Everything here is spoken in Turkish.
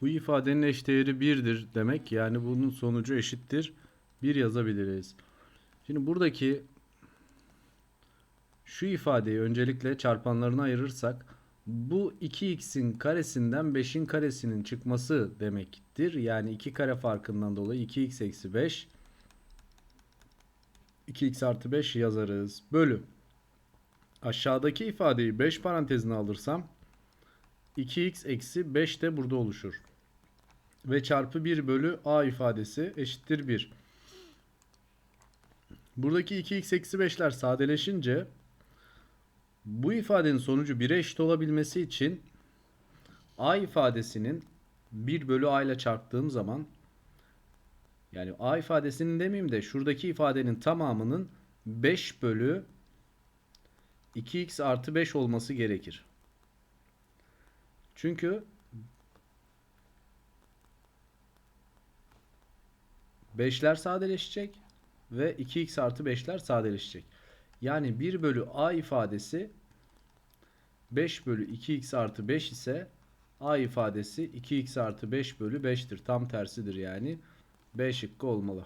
Bu ifadenin eşdeğeri 1'dir demek. Yani bunun sonucu eşittir 1 yazabiliriz. Şimdi buradaki şu ifadeyi öncelikle çarpanlarına ayırırsak bu 2x'in karesinden 5'in karesinin çıkması demektir. Yani 2 kare farkından dolayı 2x eksi 5 2x artı 5 yazarız. Bölü. Aşağıdaki ifadeyi 5 parantezine alırsam 2x eksi 5 de burada oluşur. Ve çarpı 1 bölü a ifadesi eşittir 1. Buradaki 2x eksi 5'ler sadeleşince bu ifadenin sonucu 1'e eşit olabilmesi için a ifadesinin 1 bölü a ile çarptığım zaman yani a ifadesinin demeyeyim de şuradaki ifadenin tamamının 5 bölü 2x artı 5 olması gerekir. Çünkü 5'ler sadeleşecek ve 2x artı 5'ler sadeleşecek. Yani 1 bölü a ifadesi 5 bölü 2x artı 5 ise a ifadesi 2x artı 5 bölü 5'tir. Tam tersidir yani. B şıkkı olmalı.